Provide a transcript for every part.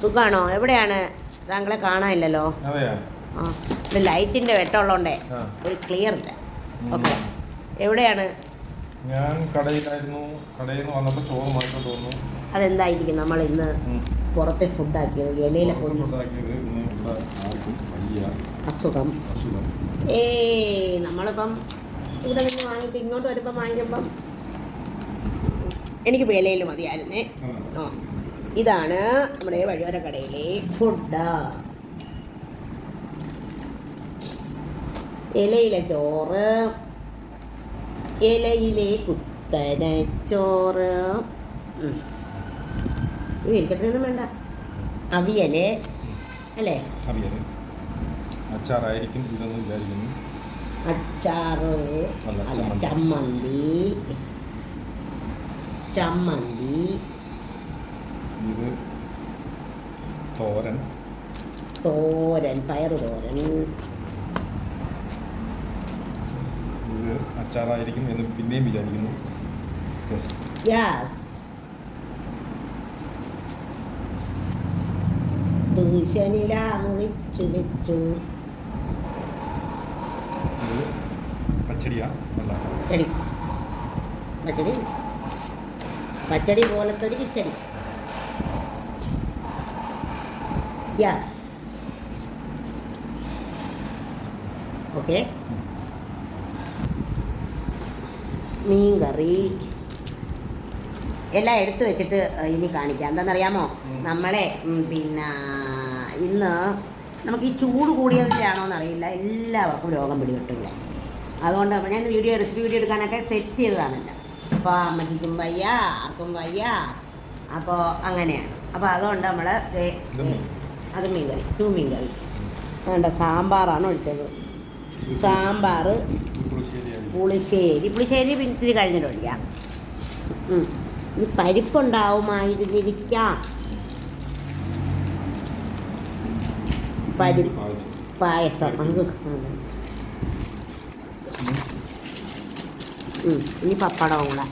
സുഖാണോ? എവിടെയാണ്? താങ്കളെ കാണാനില്ലല്ലോ? ആ ലൈറ്റിന്റെ വെട്ടമുള്ളതുകൊണ്ടേ ഒരു ക്ലിയർ ഇല്ല. ഓക്കെ എവിടെയാണ്? ഞാൻ കടയിലായിരുന്നു. കടയിൽ നിന്ന് വന്നപ്പോൾ ചോറ് തോന്നുന്നു അതെന്തായിരിക്കും നമ്മൾ ഇന്ന് പുറത്തെ ഫുഡാക്കിയത്? ഇലയിലെ അസുഖം. ഏ ഏയ് നമ്മളിപ്പം ഇവിടെ നിന്ന് വാങ്ങിയിട്ട് ഇങ്ങോട്ട് വരുമ്പം വാങ്ങിക്കുമ്പം എനിക്ക് ഇലയിൽ മതിയായിരുന്നേ. ആ. ഇതാണ് നമ്മുടെ വഴിയോര കടയിലെ ഫുഡ് ഇലയിലെ ചോറ് ഇലയിലെ കുത്തന ചോറ്. എനിക്കത്രയൊന്നും വേണ്ട. അവിയൽ അല്ലേ? അവിയൽ അച്ചാറായിരിക്കും ഇതെന്ന് വിചാരിക്കുന്നു. അച്ചാറ്. ചമ്മന്തി ചമ്മന്തി ഇത് തോരൻ. തോരൻ പയർ തോരൻ. ഇത് അച്ചാറായിരിക്കും എന്ന് പിന്നെയും വിചാരിക്കുന്നു. യെസ് ഗ്യാസ് തുശനില മുറിച്ചു വെച്ചു ഇത് പച്ചടിയാ? അല്ല. പച്ചടി. പച്ചടി. പച്ചടി പോലത്തെ ഒരു കിച്ചടി. ഗ്യാസ് ഓക്കെ മീൻ കറി. എല്ലാം എടുത്തു വെച്ചിട്ട് ഇനി കാണിക്കാം. എന്താണെന്നറിയാമോ? നമ്മളെ പിന്നെ ഇന്ന് നമുക്ക് ഈ ചൂട് കൂടിയതിലാണോന്ന് അറിയില്ല എല്ലാവർക്കും രോഗം പിടിപെട്ടില്ല. അതുകൊണ്ട് ഞാൻ വീഡിയോ റെസിപ്പി വീഡിയോ എടുക്കാനൊക്കെ സെറ്റ് ചെയ്തതാണല്ലോ. അപ്പോൾ അമ്മയ്ക്കും വയ്യ ആർക്കും വയ്യ. അപ്പോൾ അങ്ങനെയാണ്. അപ്പോൾ അതുകൊണ്ട് നമ്മൾ. അത് മീൻ കറി ടു മീൻ കറി വേണ്ട സാമ്പാറാണ് ഒഴിച്ചത്. സാമ്പാർ പുളിശ്ശേരി. പുളിശ്ശേരി ഇത്തിരി കഴിഞ്ഞിട്ട് ഒഴിക്കാം. ഇനി പരിപ്പുണ്ടാവുമായിരുന്നിരിക്കാം പരി പായസം. ഇനി പപ്പടവും കൂടെ.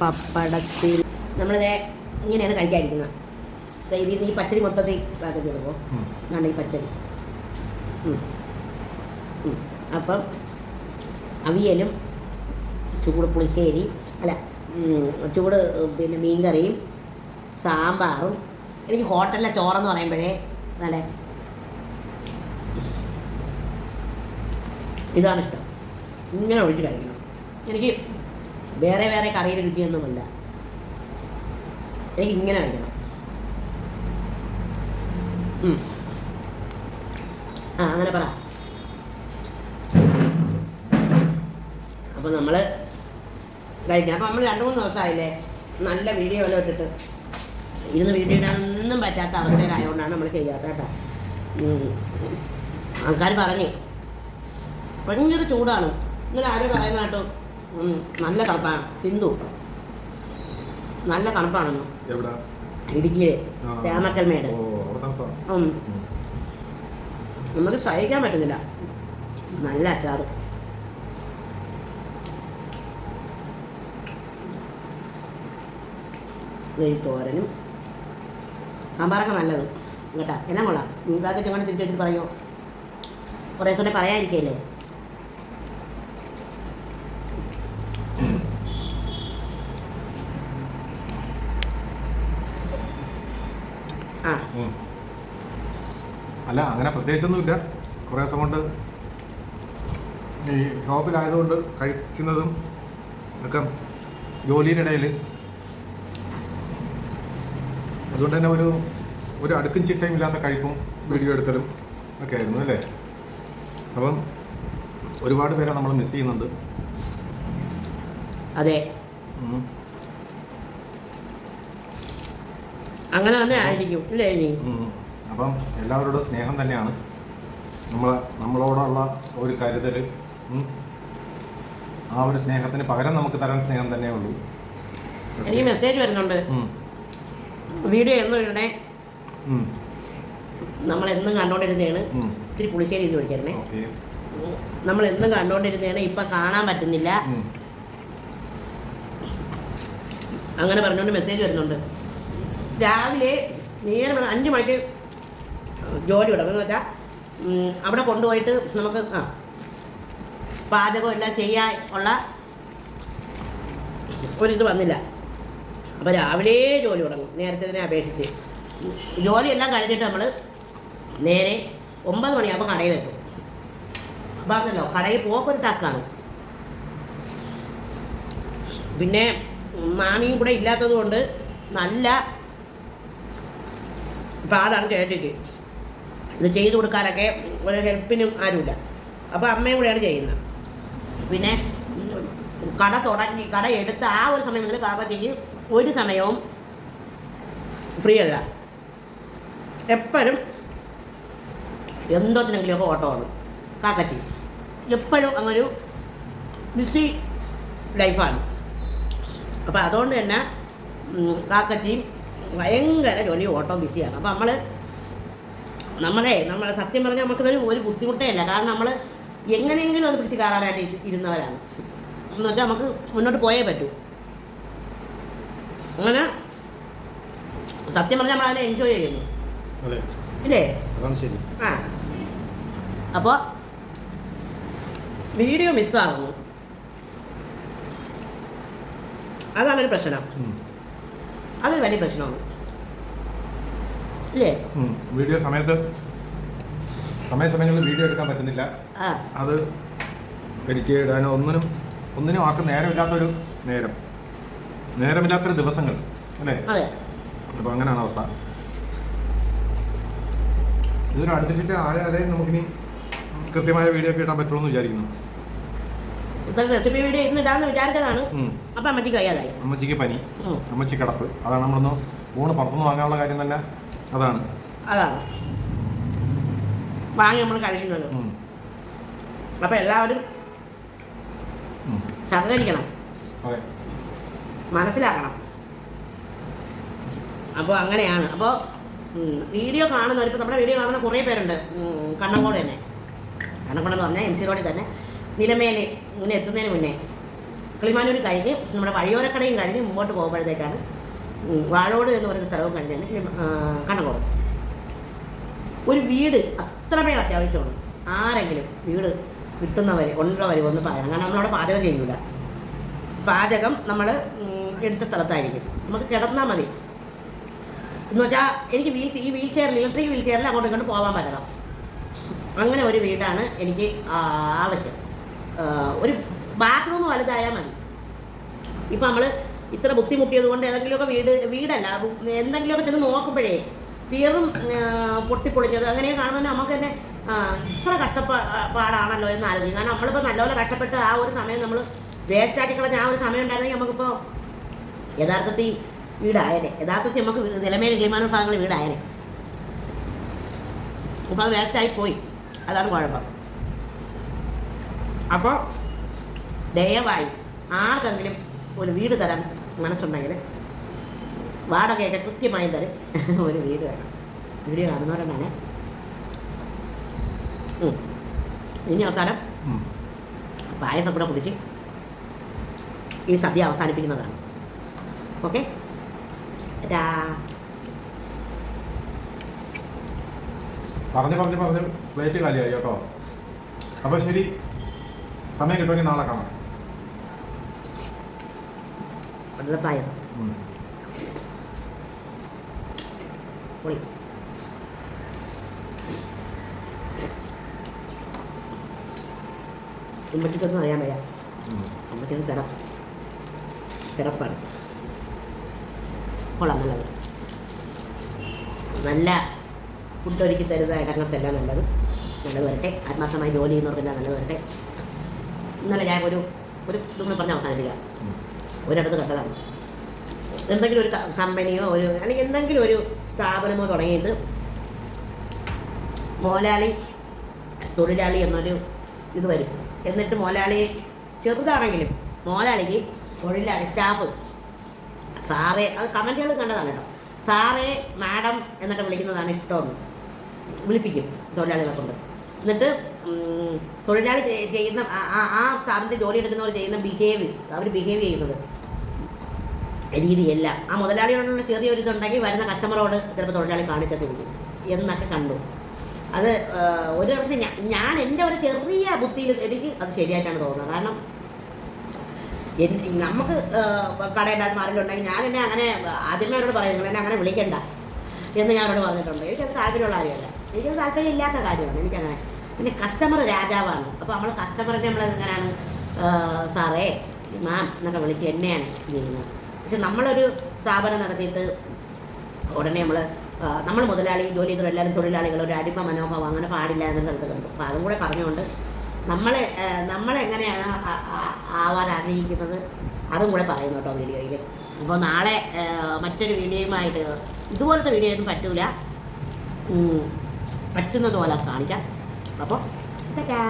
പപ്പടത്തിൽ നമ്മളിത് ഇങ്ങനെയാണ് കഴിക്കാതിരിക്കുന്നത്. ഇത് ഈ പച്ചടി മൊത്തത്തിൽ പാകം കൊടുക്കും എന്നാണ് ഈ പച്ചടി. അപ്പം അവിയലും ചൂട് പുളിശ്ശേരി അല്ല ചൂട് പിന്നെ മീൻകറിയും സാമ്പാറും. എനിക്ക് ഹോട്ടലിലെ ചോറെന്ന് പറയുമ്പോഴേ നല്ല ഇതാണ് ഇഷ്ടം. ഇങ്ങനെ ഒഴിച്ച് കഴിക്കണം. എനിക്ക് വേറെ വേറെ കറിയിൽ രുചിയൊന്നുമല്ല. എനിക്ക് ഇങ്ങനെ ആ അങ്ങനെ പറ. അപ്പോൾ നമ്മൾ കഴിക്കണം. അപ്പോൾ നമ്മൾ രണ്ട് മൂന്ന് ദിവസമായില്ലേ? നല്ല വീഡിയോ എല്ലാം ഇട്ടിട്ട്. ഇരുന്ന് വീഡിയോ ഇടാനൊന്നും പറ്റാത്ത അവസ്ഥയിലായതുകൊണ്ടാണ് നമ്മൾ ചെയ്യാത്ത കേട്ടോ. ആൾക്കാർ പറഞ്ഞു. ഭയങ്കര ചൂടാണ്. ഇന്നലെ ആരും പറയുന്ന കേട്ടോ. നല്ല തണുപ്പാണ്. സിന്ധു. നല്ല തണുപ്പാണെന്നു എവിടെ? ഇടുക്കിയിലെ. രാമക്കൽമേട്. നമുക്ക് സഹിക്കാൻ പറ്റുന്നില്ല. നല്ല അച്ചാറ്. തോരനും. സാമ്പാറൊക്കെ നല്ലത്. കേട്ടാ എന്നാ കൊള്ളാം. നിങ്ങൾക്ക് ഞങ്ങൾ തിരിച്ചു പറയോ? കുറേ ദിവസം പറയാതിരിക്കല്ലേ ആ. അല്ല അങ്ങനെ പ്രത്യേകിച്ചൊന്നുമില്ല. കുറേ ദിവസം കൊണ്ട് ഈ ഷോപ്പിലായതുകൊണ്ട് കഴിക്കുന്നതും ഒക്കെ ജോലിയിനിടയിൽ അതുകൊണ്ട് തന്നെ ഒരു ഒരു അടുക്കും ചിട്ടയും ഇല്ലാത്ത കഴിപ്പും വീഡിയോ എടുക്കലും ഒക്കെ ആയിരുന്നു അല്ലേ? അപ്പം ഒരുപാട് പേരെ നമ്മൾ മിസ് ചെയ്യുന്നുണ്ട്. അതെ. അങ്ങനെ തന്നെ ആയിരിക്കും. അല്ലേ ഇനി. അപ്പം എല്ലാവരോടും സ്നേഹം തന്നെയാണ്. നമ്മൾ നമ്മളോടുള്ള ഒരു കരുതൽ ആ ഒരു സ്നേഹത്തിന് പകരം നമുക്ക് തരാൻ സ്നേഹം തന്നെ ഉള്ളൂ. എനിക്ക് മെസ്സേജ് വരുന്നുണ്ട്. വീഡിയോ എന്നും ഇടണേ. നമ്മൾ എന്നും കണ്ടോണ്ടിരുന്നതാണ്. ഇത്തിരി പുളിശ്ശേരി എന്ന് വിളിക്കണേ നമ്മൾ എന്നും കണ്ടോണ്ടിരുന്നതാണ്. ഇപ്പം കാണാൻ പറ്റുന്നില്ല. അങ്ങനെ പറഞ്ഞുകൊണ്ട് മെസ്സേജ് വരുന്നുണ്ട്. രാവിലെ നേരെ അഞ്ച് മണിക്ക് ജോലി തുടങ്ങും എന്ന് വെച്ചാൽ അവിടെ കൊണ്ടുപോയിട്ട് നമുക്ക് ആ പാചകം എല്ലാം ചെയ്യാൻ ഉള്ള ഒരിത് വന്നില്ല. അപ്പോൾ രാവിലെ ജോലി തുടങ്ങും നേരത്തെ തന്നെ അപേക്ഷിച്ച്. ജോലിയെല്ലാം കഴിഞ്ഞിട്ട് നമ്മൾ നേരെ ഒമ്പത് മണിയാകുമ്പോൾ കടയിലെത്തും അപ്പോൾ അതല്ലോ കടയിൽ പോക്കൊരു ടാസ്ക്കാണ്. പിന്നെ മാമിയും കൂടെ ഇല്ലാത്തത് കൊണ്ട് നല്ല പാടാണ് ചേച്ചിക്ക് ഇത് ചെയ്തു കൊടുക്കാനൊക്കെ ഒരു ഹെൽപ്പിനും ആരുമില്ല. അപ്പോൾ അമ്മയും കൂടെയാണ് ചെയ്യുന്നത്. പിന്നെ കട തുടങ്ങി കട എടുത്ത ആ ഒരു സമയം മുതൽ കാക്കച്ചിക്ക് ഒരു സമയവും ഫ്രീ അല്ല. എപ്പോഴും എന്തോത്തിനെങ്കിലുമൊക്കെ ഓട്ടോ ഓട്ടമാണ് കാക്കച്ചി എപ്പോഴും അങ്ങൊരു ബിസി ലൈഫാണ് അപ്പോൾ അതുകൊണ്ട് തന്നെ കാക്കച്ചിയും ഭയങ്കര ജോലി ഓട്ടോ ബിസിയാണ് അപ്പോൾ നമ്മൾ നമ്മളെ നമ്മൾ സത്യം പറഞ്ഞാൽ നമുക്കതൊരു ഒരു ബുദ്ധിമുട്ടേ അല്ല. കാരണം നമ്മൾ എങ്ങനെയെങ്കിലും അത് പിടിച്ച് കയറാനായിട്ട് ഇരുന്നവരാണ്. എന്ന് വെച്ചാൽ നമുക്ക് മുന്നോട്ട് പോയേ പറ്റൂ. അങ്ങനെ സത്യം പറഞ്ഞാൽ നമ്മൾ അതിനെ എൻജോയ് ചെയ്യുന്നു. ഇല്ലേ? ആ. അപ്പോൾ വീഡിയോ മിസ്സാകുന്നു അതാണ് ഒരു പ്രശ്നം. അതൊരു വലിയ പ്രശ്നമാണ്. ഇല്ലേ. വീഡിയോ സമയത്ത് സമയസമയങ്ങളിൽ വീഡിയോ എടുക്കാൻ പറ്റുന്നില്ല. അത് എഡിറ്റ് ചെയ്തിടാനോ ഒന്നിനും ഒന്നിനും ആർക്കും നേരമില്ലാത്തൊരു നേരം. നേരമില്ലാത്തൊരു ദിവസങ്ങൾ. അല്ലേ? അതെ. അപ്പോൾ അങ്ങനെയാണ് അവസ്ഥ. ഇതിനടുത്തിട്ട് ആയാലേ നമുക്കിനി കൃത്യമായ വീഡിയോ ഒക്കെ ഇടാൻ പറ്റുള്ളൂ എന്ന് വിചാരിക്കുന്നു. റെസിപ്പി വീഡിയോ ഇന്ന് ഇടാന്ന് വിചാരിച്ചതാണ്. അപ്പൊ അമ്മച്ചിക്ക് വയ്യാതായി. അമ്മച്ചിക്ക് പനി അമ്മച്ചി കിടപ്പ്. അതാണ് നമ്മളൊന്ന് ഊണ് പുറത്തുനിന്ന് വാങ്ങാനുള്ള കാര്യം തന്നെ. അതാണ്. അതാണ്. വാങ്ങി നമ്മൾ കഴിക്കുന്നത് അപ്പൊ എല്ലാവരും സഹകരിക്കണം. മനസ്സിലാക്കണം. അപ്പോൾ അങ്ങനെയാണ്. അപ്പോൾ വീഡിയോ കാണുന്നവർ ഇപ്പോൾ നമ്മുടെ വീഡിയോ കാണുന്ന കുറേ പേരുണ്ട്. കണ്ണങ്കോട് തന്നെ. കണ്ണങ്കോട് എന്ന് പറഞ്ഞാൽ എം സി റോഡിൽ തന്നെ. നിലമേൽ ഇങ്ങനെ എത്തുന്നതിന് മുന്നേ. കിളിമാനൂർ കഴിഞ്ഞ് നമ്മുടെ വഴിയോരക്കടയും കഴിഞ്ഞ് മുമ്പോട്ട് പോകുമ്പോഴത്തേക്കാണ് വാഴോട് എന്ന് പറയുന്ന സ്ഥലവും കഴിഞ്ഞാണ് കണ്ണങ്കോട്. ഒരു വീട് അത്രമേൽ അത്യാവശ്യമാണ്. ആരെങ്കിലും വീട് കിട്ടുന്നവർ ഉള്ളവർ ഒന്ന് പറയണം. കാരണം നമ്മളവിടെ പാചകം ചെയ്യൂല. പാചകം നമ്മൾ എടുത്ത സ്ഥലത്തായിരിക്കും. നമുക്ക് കിടന്നാൽ മതി. എന്ന് വെച്ചാൽ എനിക്ക് വീൽ ഈ വീൽ ചെയറിൽ ഇലക്ട്രിക് വീൽ ചെയറിൽ അങ്ങോട്ടും ഇങ്ങോട്ട് പോകാൻ പറ്റണം. അങ്ങനെ ഒരു വീടാണ് എനിക്ക് ആവശ്യം. ഒരു ബാത്റൂം വലുതായാൽ മതി. ഇപ്പം നമ്മൾ ഇത്ര ബുദ്ധിമുട്ടിയത് കൊണ്ട് ഏതെങ്കിലുമൊക്കെ വീട് വീടല്ല എന്തെങ്കിലുമൊക്കെ ചെന്ന് നോക്കുമ്പോഴേ വീറും പൊട്ടിപ്പൊളിഞ്ഞത് അങ്ങനെ കാണുമ്പോൾ നമുക്ക് തന്നെ ഇത്ര കഷ്ടപ്പാടാണല്ലോ എന്ന് ആലോചിക്കും. കാരണം നമ്മളിപ്പോൾ നല്ലപോലെ കഷ്ടപ്പെട്ട് ആ ഒരു സമയം നമ്മൾ വേസ്റ്റാക്കി കളഞ്ഞ ആ ഒരു സമയം ഉണ്ടായിരുന്നെങ്കിൽ നമുക്കിപ്പോൾ യഥാർത്ഥത്തിൽ വീടായനെ. യഥാർത്ഥത്തിൽ നമുക്ക് നിലമേൽ ഗീമാന ഭാഗങ്ങൾ വീടായനെ. അപ്പോൾ അത് വേസ്റ്റായി പോയി. അതാണ് കുഴപ്പം. അപ്പോൾ ദയവായി ആർക്കെങ്കിലും ഒരു വീട് തരാൻ മനസ്സുണ്ടെങ്കിൽ വാടകയൊക്കെ കൃത്യമായി തരും. ഒരു വീട് വേണം. വീഡിയോ കാണുന്നവരെന്നാണ്. ഇനി അവസാനം. പായസം കൂടെ കുടിച്ച് ഈ സദ്യ അവസാനിപ്പിക്കുന്നതാണ്. ഓക്കെ? പറഞ്ഞു പറഞ്ഞു പറഞ്ഞു പറഞ്ഞ്. പ്ലേറ്റ് കാലിയായി കേട്ടോ. അപ്പോൾ ശരി. സമയം കിട്ടുമെങ്കിൽ നാളെ കാണാം. പൊളി ഉമ്മച്ചിക്കൊന്നും അറിയാൻ വയ്യ. ഉം. അമ്മച്ചിക്ക് കിട കിടപ്പാണ്. കൊള്ളാം നല്ലത്. നല്ല ഫുഡ് ഒരുക്കി തരുന്ന ഇടങ്ങൾക്കെല്ലാം നല്ലത്. നല്ലത് വരട്ടെ. ആത്മാർത്ഥമായി ജോലി ചെയ്യുന്നവർക്കെല്ലാം നല്ലത് വരട്ടെ. ഇന്നലെ ഞാൻ ഒരു ഒരു ഇതുകൂടി പറഞ്ഞ് അവസാനിപ്പിക്കാം. ഒരിടത്ത് കണ്ടതാണ്. എന്തെങ്കിലും ഒരു കമ്പനിയോ ഒരു അല്ലെങ്കിൽ എന്തെങ്കിലും ഒരു സ്ഥാപനമോ തുടങ്ങിയിട്ട് മോലാളി തൊഴിലാളി എന്നൊരു ഇത് വരും. എന്നിട്ട് മോലാളി ചെറുതാണെങ്കിലും മോലാളിക്ക് തൊഴിലാളി സ്റ്റാഫ് സാറേ അത് കമന്റുകൾ കണ്ടതാണ് കേട്ടോ. സാറേ മാഡം എന്നൊക്കെ വിളിക്കുന്നതാണ് ഇഷ്ടമെന്ന് വിളിപ്പിക്കും തൊഴിലാളികളെ കൊണ്ട്. എന്നിട്ട് തൊഴിലാളി ചെയ്യുന്ന ആ- സ്ഥാപനത്തിൽ ജോലി എടുക്കുന്നവർ ചെയ്യുന്ന ബിഹേവ് അവർ ബിഹേവ് ചെയ്യുന്നത്. രീതിയല്ല ആ മുതലാളിയോടുള്ള ചെറിയൊരു ഇതുണ്ടെങ്കിൽ വരുന്ന കസ്റ്റമറോട് ചിലപ്പോൾ തൊഴിലാളി കാണിക്കത്തിരിക്കും. എന്നൊക്കെ കണ്ടു. അത് ഒരു പക്ഷേ ഞാൻ എന്റെ ഒരു ചെറിയ ബുദ്ധിയിൽ എനിക്ക് അത് ശരിയായിട്ടാണ് തോന്നുന്നത്. കാരണം നമുക്ക് കടയുടെ മാറിയിട്ടുണ്ടെങ്കിൽ ഞാൻ എന്നെ അങ്ങനെ ആദ്യമേ അവരോട് പറയും നിങ്ങൾ എന്നെ അങ്ങനെ വിളിക്കണ്ട. എന്ന് ഞാൻ അവരോട് പറഞ്ഞിട്ടുണ്ട്. എനിക്കത് താല്പര്യമുള്ള കാര്യമല്ല. എനിക്കത് താല്പര്യം ഇല്ലാത്ത കാര്യമാണ് എനിക്കങ്ങനെ. പിന്നെ കസ്റ്റമർ രാജാവാണ്. അപ്പോൾ നമ്മൾ കസ്റ്റമറിനെ നമ്മൾ എങ്ങനെയാണ്? സാറേ മാം എന്നൊക്കെ വിളിച്ച് എന്നെയാണ് ചെയ്യുന്നത്. പക്ഷെ നമ്മളൊരു സ്ഥാപനം നടത്തിയിട്ട് ഉടനെ നമ്മൾ നമ്മൾ മുതലാളി ജോലി ചെയ്തവർ എല്ലാവരും തൊഴിലാളികൾ ഒരു അടിമ മനോഭാവം അങ്ങനെ പാടില്ല എന്ന സ്ഥലത്ത് കണ്ടു. അപ്പോൾ അതും കൂടെ പറഞ്ഞുകൊണ്ട് നമ്മളെ നമ്മളെങ്ങനെയാണ് ആവാൻ ആഗ്രഹിക്കുന്നത്? അതും കൂടെ പറയുന്നു കേട്ടോ വീഡിയോയിൽ അപ്പോൾ നാളെ മറ്റൊരു വീഡിയോയുമായിട്ട് ഇതുപോലത്തെ വീഡിയോ ഒന്നും പറ്റൂല. പറ്റുന്നത് പോലെ കാണിക്കാം. അപ്പോൾ ഇതൊക്കെ